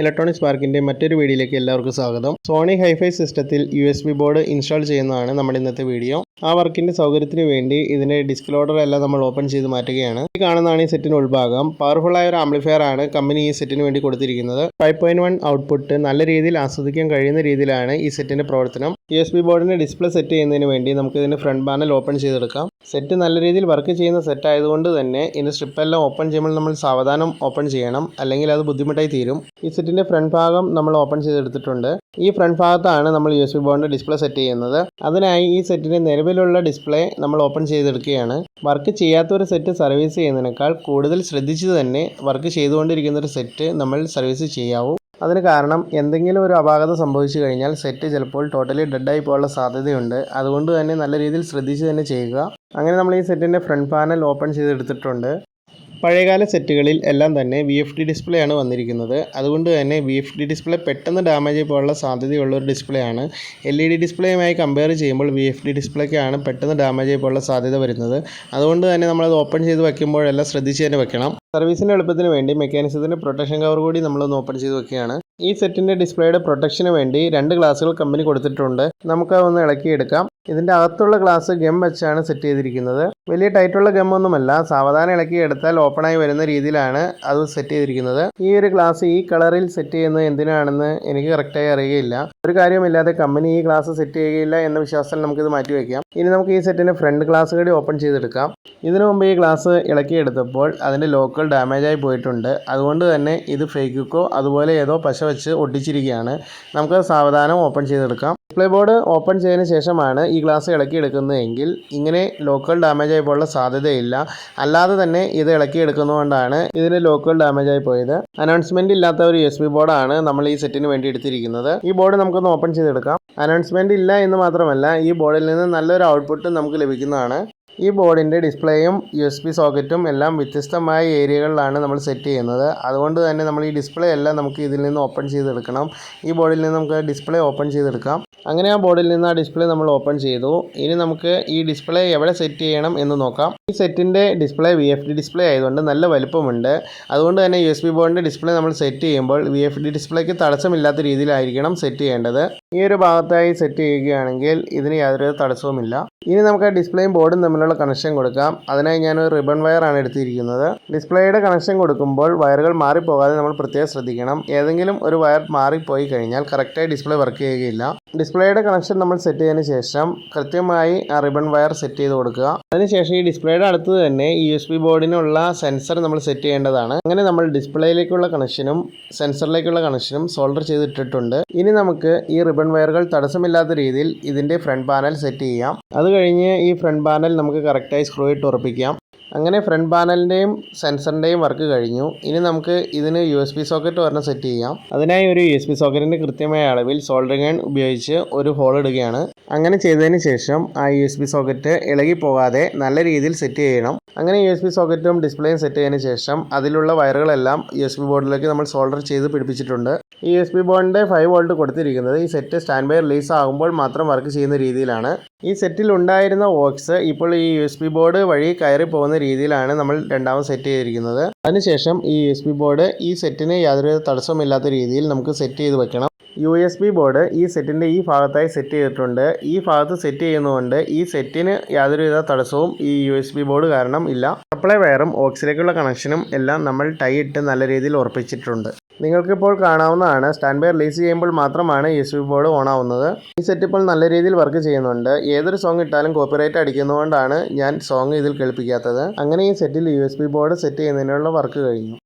Electronics പാർക്കിന്റെ മറ്റൊരു വീഡിയോയിലേക്ക് എല്ലാവർക്കും സ്വാഗതം. സോണി ഹൈഫൈ സിസ്റ്റത്തിൽ U S B board install ചെയ്യുന്നതാണ് നമ്മുടെ ഇന്നത്തെ വീഡിയോ. ആ വർക്കിന്റെ സൗകര്യത്തിന് വേണ്ടി ഇതിന്റെ ഡിസ്ക് ലോഡർ എല്ലാം നമ്മൾ ഓപ്പൺ ചെയ്ത് മാറ്റുകയാണ്. ഈ കാണുന്നതാണ് ഈ സെറ്റിന് ഉൾഭാഗം. പവർഫുൾ ആയ ഒരു ആംപ്ലിഫയർ ആണ് കമ്പനി ഈ സെറ്റിന് വേണ്ടി കൊടുത്തിരിക്കുന്നത്. ഫൈവ് പോയിന്റ് വൺ ഔട്ട്പുട്ട് നല്ല രീതിയിൽ ആസ്വദിക്കാൻ കഴിയുന്ന രീതിയിലാണ് ഈ സെറ്റിന്റെ പ്രവർത്തനം. യു എസ് ബി ബോർഡിന്റെ ഡിസ്പ്ലേ സെറ്റ് ചെയ്യുന്നതിന് വേണ്ടി നമുക്ക് ഇതിന്റെ ഫ്രണ്ട് പാനൽ ഓപ്പൺ ചെയ്തെടുക്കാം. സെറ്റ് നല്ല രീതിയിൽ വർക്ക് ചെയ്യുന്ന സെറ്റ് ആയതുകൊണ്ട് തന്നെ ഇതിന്റെ സ്ട്രിപ്പെല്ലാം ഓപ്പൺ ചെയ്യുമ്പോൾ നമ്മൾ സാവധാനം ഓപ്പൺ ചെയ്യണം. അല്ലെങ്കിൽ അത് ബുദ്ധിമുട്ടായി തീരും. ഈ സെറ്റിന്റെ ഫ്രണ്ട് ഭാഗം നമ്മൾ ഓപ്പൺ ചെയ്തെടുത്തിട്ടുണ്ട്. ഈ ഫ്രണ്ട് ഭാഗത്താണ് നമ്മൾ യു എസ് ബി ബോർഡിന്റെ ഡിസ്പ്ലേ സെറ്റ് ചെയ്യുന്നത്. അതിനായി ഈ സെറ്റിന്റെ നിലവിലുള്ള ഡിസ്പ്ലേ നമ്മൾ ഓപ്പൺ ചെയ്തെടുക്കുകയാണ്. വർക്ക് ചെയ്യാത്ത ഒരു സെറ്റ് സർവീസ് ചെയ്യുന്നതിനേക്കാൾ കൂടുതൽ ശ്രദ്ധിച്ച് തന്നെ വർക്ക് ചെയ്തുകൊണ്ടിരിക്കുന്ന ഒരു സെറ്റ് നമ്മൾ സർവീസ് ചെയ്യാവൂ. അതിന് കാരണം എന്തെങ്കിലും ഒരു അപാകത സംഭവിച്ചു കഴിഞ്ഞാൽ സെറ്റ് ചിലപ്പോൾ ടോട്ടലി ഡെഡായി പോകാനുള്ള സാധ്യതയുണ്ട്. അതുകൊണ്ട് തന്നെ നല്ല രീതിയിൽ ശ്രദ്ധിച്ച് തന്നെ ചെയ്യുക. അങ്ങനെ നമ്മൾ ഈ സെറ്റിന്റെ ഫ്രണ്ട് പാനൽ ഓപ്പൺ ചെയ്തെടുത്തിട്ടുണ്ട്. പഴയകാല സെറ്റുകളിൽ എല്ലാം തന്നെ വി എഫ് ഡി ഡിസ്പ്ലേ ആണ് വന്നിരിക്കുന്നത്. അതുകൊണ്ട് തന്നെ വി എഫ് ഡി ഡിസ്പ്ലേ പെട്ടെന്ന് ഡാമേജ് പോകാനുള്ള സാധ്യതയുള്ള ഒരു ഡിസ്പ്ലേ ആണ്. എൽ ഇ ഡി ഡിസ്പ്ലേയുമായി കമ്പയർ ചെയ്യുമ്പോൾ വി എഫ് ഡി ഡിസ്പ്ലേക്കാണ് പെട്ടെന്ന് ഡാമേജ് പോകാനുള്ള സാധ്യത വരുന്നത്. അതുകൊണ്ട് തന്നെ നമ്മളത് ഓപ്പൺ ചെയ്ത് വയ്ക്കുമ്പോഴെല്ലാം ശ്രദ്ധിച്ച് തന്നെ വെക്കണം സർവീസിന്റെ എളുപ്പത്തിന് വേണ്ടി മെക്കാനിസത്തിന്റെ പ്രൊട്ടക്ഷൻ കവർ കൂടി നമ്മളൊന്ന് ഓപ്പൺ ചെയ്ത് വെക്കുകയാണ് ഈ സെറ്റിന്റെ ഡിസ്പ്ലേയുടെ പ്രൊട്ടക്ഷന് വേണ്ടി രണ്ട് ഗ്ലാസുകൾ കമ്പനി കൊടുത്തിട്ടുണ്ട്. നമുക്ക് അതൊന്ന് ഇളക്കിയെടുക്കാം. ഇതിന്റെ അകത്തുള്ള ഗ്ലാസ് ഗം വെച്ചാണ് സെറ്റ് ചെയ്തിരിക്കുന്നത്. വലിയ ടൈറ്റുള്ള ഗം ഒന്നുമല്ല. സാവധാനം ഇളക്കി എടുത്താൽ ഓപ്പണായി വരുന്ന രീതിയിലാണ് അത് സെറ്റ് ചെയ്തിരിക്കുന്നത്. ഈ ഒരു ഗ്ലാസ് ഈ കളറിൽ സെറ്റ് ചെയ്യുന്നത് എന്തിനാണെന്ന് എനിക്ക് കറക്റ്റായി അറിയുകയില്ല ഒരു കാര്യമില്ലാതെ കമ്പനി ഈ ഗ്ലാസ് സെറ്റ് ചെയ്യുകയില്ല എന്ന വിശ്വാസത്തിൽ നമുക്കിത് മാറ്റി വയ്ക്കാം ഇനി നമുക്ക് ഈ സെറ്റിന്റെ ഫ്രണ്ട് ഗ്ലാസ് കൂടി ഓപ്പൺ ചെയ്തെടുക്കാം. ഇതിനു മുമ്പ് ഈ ഗ്ലാസ് ഇളക്കിയെടുത്തപ്പോൾ അതിന്റെ ലോക്കൽ ഡാമേജ് ആയി പോയിട്ടുണ്ട്. അതുകൊണ്ട് തന്നെ ഇത് ഫേക്കുക്കോ അതുപോലെ ഏതോ പശ വെച്ച് ഒട്ടിച്ചിരിക്കുകയാണ്. നമുക്ക് സാവധാനം ഓപ്പൺ ചെയ്തെടുക്കാം. ഡിസ്പ്ലേ ബോർഡ് ഓപ്പൺ ചെയ്തതിന് ശേഷമാണ് ഈ ഗ്ലാസ് ഇളക്കിയെടുക്കുന്നതെങ്കിൽ ഇങ്ങനെ ലോക്കൽ ഡാമേജ് പോകാനുള്ള സാധ്യതയില്ല. അല്ലാതെ തന്നെ ഇത് ഇളക്കിയെടുക്കുന്നതുകൊണ്ടാണ് ഇതിന് ലോക്കൽ ഡാമേജ് ആയി പോയത്. അനൗൺസ്മെന്റ് ഇല്ലാത്ത ഒരു എസ് ബി ബോർഡാണ് നമ്മൾ ഈ സെറ്റിന് വേണ്ടി എടുത്തിരിക്കുന്നത്. ഈ ബോർഡ് നമുക്കൊന്ന് ഓപ്പൺ ചെയ്തെടുക്കാം. അനൗൺസ്മെന്റ് ഇല്ല എന്ന് മാത്രമല്ല ഈ ബോർഡിൽ നിന്ന് നല്ലൊരു ഔട്ട്പുട്ട് നമുക്ക് ലഭിക്കുന്നതാണ്. ഈ ബോർഡിന്റെ ഡിസ്പ്ലേയും യു എസ് ബി സോക്കറ്റും എല്ലാം വ്യത്യസ്തമായ ഏരിയകളിലാണ് നമ്മൾ സെറ്റ് ചെയ്യുന്നത്. അതുകൊണ്ട് തന്നെ നമ്മൾ ഈ ഡിസ്പ്ലേ എല്ലാം നമുക്ക് ഇതിൽ നിന്ന് ഓപ്പൺ ചെയ്തെടുക്കണം. ഈ ബോർഡിൽ നിന്ന് നമുക്ക് ഡിസ്പ്ലേ ഓപ്പൺ ചെയ്തെടുക്കാം. അങ്ങനെ ആ ബോർഡിൽ നിന്ന് ആ ഡിസ്പ്ലേ നമ്മൾ ഓപ്പൺ ചെയ്തു. ഇനി നമുക്ക് ഈ ഡിസ്പ്ലേ എവിടെ സെറ്റ് ചെയ്യണം എന്ന് നോക്കാം. ഈ സെറ്റിന്റെ display V F D display ആയതുകൊണ്ട് നല്ല വലുപ്പമുണ്ട്. അതുകൊണ്ട് തന്നെ യു എസ് ബി ബോർഡിന്റെ ഡിസ്പ്ലേ നമ്മൾ സെറ്റ് ചെയ്യുമ്പോൾ വി എഫ് ഡി ഡിസ്പ്ലേക്ക് തടസ്സമില്ലാത്ത രീതിയിലായിരിക്കണം സെറ്റ് ചെയ്യേണ്ടത്. ഈ ഒരു ഭാഗത്തായി സെറ്റ് ചെയ്യുകയാണെങ്കിൽ ഇതിന് യാതൊരു തടസ്സവുമില്ല. ഇനി നമുക്ക് ഡിസ്പ്ലേയും ബോർഡും തമ്മിലുള്ള കണക്ഷൻ കൊടുക്കാം. അതിനായി ഞാൻ ഒരു റിബൺ വയർ ആണ് എടുത്തിരിക്കുന്നത്. ഡിസ്പ്ലേയുടെ കണക്ഷൻ കൊടുക്കുമ്പോൾ വയറുകൾ മാറിപ്പോകാതെ നമ്മൾ പ്രത്യേകം ശ്രദ്ധിക്കണം. ഏതെങ്കിലും ഒരു വയർ മാറിപ്പോയി കഴിഞ്ഞാൽ കറക്റ്റായി ഡിസ്പ്ലേ വർക്ക് ചെയ്യുകയില്ല. ഡിസ്പ്ലേയുടെ കണക്ഷൻ നമ്മൾ സെറ്റ് ചെയ്തതിന് ശേഷം കൃത്യമായി ആ റിബൺ വയർ സെറ്റ് ചെയ്ത് കൊടുക്കുക. അതിനുശേഷം ഈ ഡിസ്പ്ലേയുടെ അടുത്ത് തന്നെ യു എസ് ബി ബോർഡിനുള്ള സെൻസർ നമ്മൾ സെറ്റ് ചെയ്യേണ്ടതാണ്. അങ്ങനെ നമ്മൾ ഡിസ്പ്ലേയിലേക്കുള്ള കണക്ഷനും സെൻസറിലേക്കുള്ള കണക്ഷനും സോൾഡർ ചെയ്തിട്ടിട്ടുണ്ട്. ഇനി നമുക്ക് ഈ റിബൺ വയറുകൾ തടസ്സമില്ലാത്ത രീതിയിൽ ഇതിന്റെ ഫ്രണ്ട് പാനൽ സെറ്റ് ചെയ്യാം. അത് കഴിഞ്ഞ് ഈ ഫ്രണ്ട് പാനൽ നമുക്ക് കറക്റ്റായി സ്ക്രൂ ഇട്ട് ഉറപ്പിക്കാം. അങ്ങനെ ഫ്രണ്ട് പാനലിന്റെയും സെൻസറിന്റെയും വർക്ക് കഴിഞ്ഞു. ഇനി നമുക്ക് ഇതിന് യു എസ് ബി സോക്കറ്റ് ഒരെണ്ണം സെറ്റ് ചെയ്യാം. അതിനായി ഒരു യു എസ് ബി സോക്കറ്റിന്റെ കൃത്യമായ അളവിൽ സോൾഡറിംഗ് ഉപയോഗിച്ച് ഒരു ഹോൾ ഇടുകയാണ്. അങ്ങനെ ചെയ്തതിന് ശേഷം ആ യു എസ് ബി സോക്കറ്റ് ഇളകി പോകാതെ നല്ല രീതിയിൽ സെറ്റ് ചെയ്യണം. അങ്ങനെ യു എസ് ബി സോക്കറ്റും ഡിസ്പ്ലേയും സെറ്റ് ചെയ്തതിന് ശേഷം അതിലുള്ള വയറുകളെല്ലാം യു എസ് ബി ബോർഡിലേക്ക് നമ്മൾ സോൾഡർ ചെയ്ത് പിടിപ്പിച്ചിട്ടുണ്ട്. ഈ യു എസ് ബി ബോർഡിന്റെ ഫൈവ് വോൾട്ട് കൊടുത്തിരിക്കുന്നത് ഈ സെറ്റ് സ്റ്റാൻഡ് ബൈ റിലീസ് ആകുമ്പോൾ മാത്രം വർക്ക് ചെയ്യുന്ന രീതിയിലാണ്. ഈ സെറ്റിൽ ഉണ്ടായിരുന്ന വോക്സ് ഇപ്പോൾ ഈ യു എസ് ബി ബോർഡ് വഴി കയറി പോകുന്ന രീതിയിലാണ് നമ്മൾ രണ്ടാമത് സെറ്റ് ചെയ്തിരിക്കുന്നത്. അതിനുശേഷം ഈ യു എസ് ബി ബോർഡ് ഈ സെറ്റിന് യാതൊരു തടസ്സമില്ലാത്ത രീതിയിൽ നമുക്ക് സെറ്റ് ചെയ്ത് വെക്കണം. യു എസ് ബി ബോർഡ് ഈ സെറ്റിന്റെ ഈ ഭാഗത്തായി സെറ്റ് ചെയ്തിട്ടുണ്ട്. ഈ ഭാഗത്ത് സെറ്റ് ചെയ്യുന്നതുകൊണ്ട് ഈ സെറ്റിന് യാതൊരുവിധ തടസ്സവും ഈ യു എസ് ബി ബോർഡ് കാരണം ഇല്ല. സപ്ലൈ വയറും ഓക്സിലേക്കുള്ള കണക്ഷനും എല്ലാം നമ്മൾ ടൈ ഇട്ട് നല്ല രീതിയിൽ ഉറപ്പിച്ചിട്ടുണ്ട്. നിങ്ങൾക്കിപ്പോൾ കാണാവുന്നതാണ്. സ്റ്റാൻഡ് ബൈ റിലീസ് ചെയ്യുമ്പോൾ മാത്രമാണ് U S B board on ആവുന്നത് ഈ സെറ്റ് ഇപ്പോൾ നല്ല രീതിയിൽ വർക്ക് ചെയ്യുന്നുണ്ട്. ഏതൊരു സോങ് ഇട്ടാലും കോപ്പിറൈറ്റ് അടിക്കുന്നതുകൊണ്ടാണ് ഞാൻ സോങ് ഇതിൽ കേൾപ്പിക്കാത്തത്. അങ്ങനെ ഈ സെറ്റിൽ U S B board set ചെയ്യുന്നതിനുള്ള വർക്ക് കഴിഞ്ഞു.